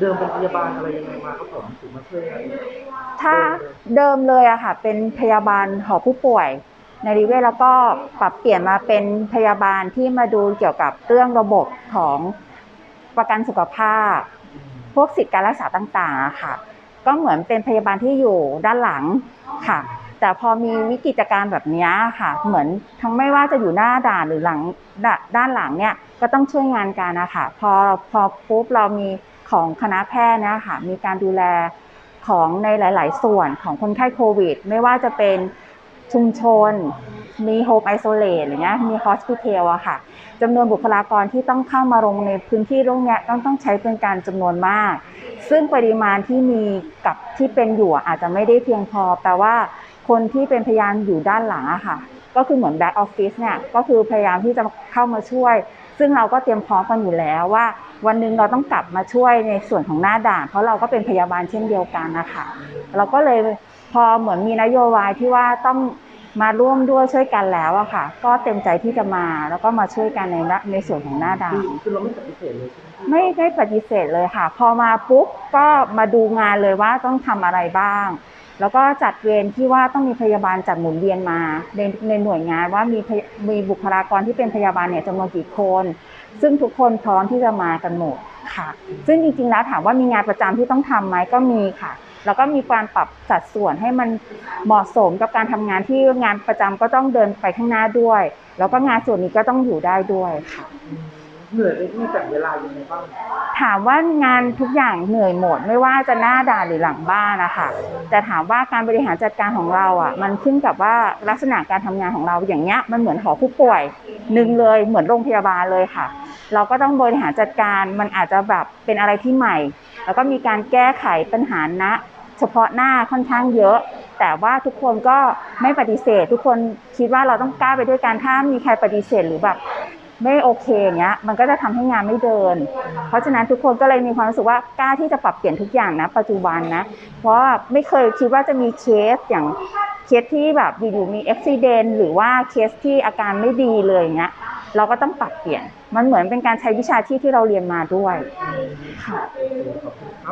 เดิมเป็นพยาบาลอะไรยังไงมาครับผมถึงมาช่วยกันถ้าเดิมเลยอะค่ะ เป็นพยาบาลหอผู้ป่วย ในริเวศแล้วก็ปรับเปลี่ยนมาเป็นพยาบาลที่มาดูเกี่ยวกับเรื่องระบบของประกันสุขภาพ พวกสิทธิการรักษาต่างๆอะค่ะ ก็เหมือนเป็นพยาบาลที่อยู่ด้านหลังค่ะ แต่พอมีวิกฤตการณ์แบบนี้ค่ะ เหมือนทั้งไม่ว่าจะอยู่หน้าด่านหรือหลังดด้านหลังเนี่ยก็ต้องช่วยงานกันนะคะพอพอปุ๊บเรามี ของคณะแพทย์นะคะมีการดูแลของในหลาย ๆ ส่วนของคนไข้โควิด ไม่ว่าจะเป็นชุมชน มีโฮมไอโซเลตอย่างเงี้ยมีฮอสพิทลอะค่ะจำนวนบุคลากรที่ต้องเข้ามาลงในพื้นที่ตรงเนี้ยต้องต้องใช้เป็นการจำนวนมาก ซึ่งปริมาณที่มีกับที่เป็นอยู่อาจจะไม่ได้เพียงพอแปลว่าคนที่เป็นพยานอยู่ด้านหลังอะค่ะ ก็คือเหมือนแบ็กออฟฟิศเนี่ยก็คือพยายามที่จะเข้ามาช่วย ซึ่งเราก็เตรียมพร้อมกันอยู่แล้วว่า วันหนึ่งเราต้องกลับมาช่วยในส่วนของหน้าด่าน เพราะเราก็เป็นพยาบาลเช่นเดียวกันนะคะเราก็เลยพอเหมือนมีนโยบายที่ว่าต้องมาร่วมด้วยช่วยกันแล้วอะค่ะ ก็เต็มใจที่จะมาแล้วก็มาช่วยกันในในส่วนของหน้าด่าคืนอคือเราไม่ปฏิเสธเลยใช่ไหมพี่ไม่ได้ปฏิเสธเลยค่ะ พอมาปุ๊บก็มาดูงานเลยว่าต้องทำอะไรบ้าง แล้วก็จัดเวรที่ว่าต้องมีพยาบาลจัดหมุนเวียนมาในในหน่วยงานว่ามีมีบุคลากรที่เป็นพยาบาลเนี่ยจำนวนกี่คน ซึ่งทุกคนพร้อมที่จะมากันหมดค่ะ ซึ่งจริงๆแล้วถามว่ามีงานประจำที่ต้องทำไหมก็มีค่ะ แล้วก็มีการปรับสัดส่วนให้มันเหมาะสมกับการทำงานที่งานประจำก็ต้องเดินไปข้างหน้าด้วย แล้วก็งานส่วนนี้ก็ต้องอยู่ได้ด้วยค่ะเหนื่อยไหมพี่แบ่งเวลายังไงบ้าง ถามว่างานทุกอย่างเหนื่อยหมด ไม่ว่าจะหน้าด่านหรือหลังบ้านนะคะแต่ถามว่าการบริหารจัดการของเราอะ มันขึ้นกับว่าลักษณะการทำงานของเราอย่างเงี้ยมันเหมือนหอผู้ป่วยหนึ่งเลยเหมือนโรงพยาบาลเลยค่ะ เราก็ต้องบริหารจัดการมันอาจจะแบบเป็นอะไรที่ใหม่ แล้วก็มีการแก้ไขปัญหาณเฉพาะหน้าค่อนข้างเยอะ แต่ว่าทุกคนก็ไม่ปฏิเสธ ทุกคนคิดว่าเราต้องกล้าไปด้วยกันถ้ามีใครปฏิเสธหรือแบบ ไม่โอเคอย่างเงี้ย มันก็จะทำให้งานไม่เดิน เพราะฉะนั้นทุกคนก็เลยมีความรู้สึกว่ากล้าที่จะปรับเปลี่ยนทุกอย่างนะปัจจุบันนะ เพราะไม่เคยคิดว่าจะมีเคสอย่างเคสที่แบบอยู่ๆมีอุบิเหตุหรือว่าเคสที่อาการไม่ดีเลยเงี้ย เราก็ต้องปรับเปลี่ยน มันเหมือนเป็นการใช้วิชาชีพที่เราเรียนมาด้วยค่ะ